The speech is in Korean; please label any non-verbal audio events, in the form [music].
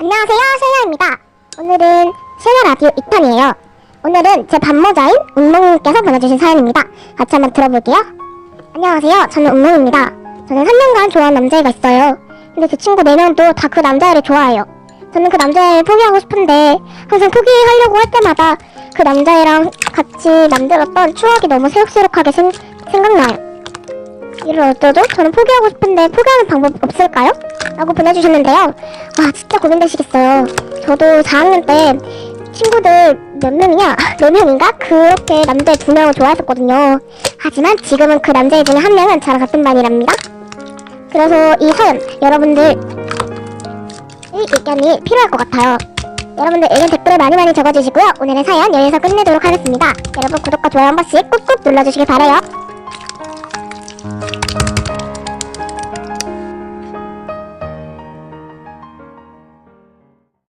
안녕하세요, 세나입니다. 오늘은 세나 라디오 2탄이에요. 오늘은 제 반모자인 웅몽님께서 보내주신 사연입니다. 같이 한번 들어볼게요. 안녕하세요, 저는 웅몽입니다. 저는 3년간 좋아하는 남자애가 있어요. 근데 제 친구 4명도 다 그 남자애를 좋아해요. 저는 그 남자애를 포기하고 싶은데 항상 포기하려고 할 때마다 그 남자애랑 같이 만들었던 추억이 너무 새록새록하게 생, 생각나요. 이를 어쩌죠? 저는 포기하고 싶은데 포기하는 방법 없을까요? 라고 보내주셨는데요. 와 진짜 고민되시겠어요. 저도 4학년 때 친구들 몇 명이냐? [laughs] 네 명인가? 그렇게 남자애 두 명을 좋아했었거든요. 하지만 지금은 그 남자애 중에 한 명은 저랑 같은 반이랍니다. 그래서 이 사연 여러분들 의견이 필요할 것 같아요. 여러분들 의견 댓글에 많이 많이 적어주시고요. 오늘의 사연 여기서 끝내도록 하겠습니다. 여러분 구독과 좋아요 한 번씩 꾹꾹 눌러주시길 바라요.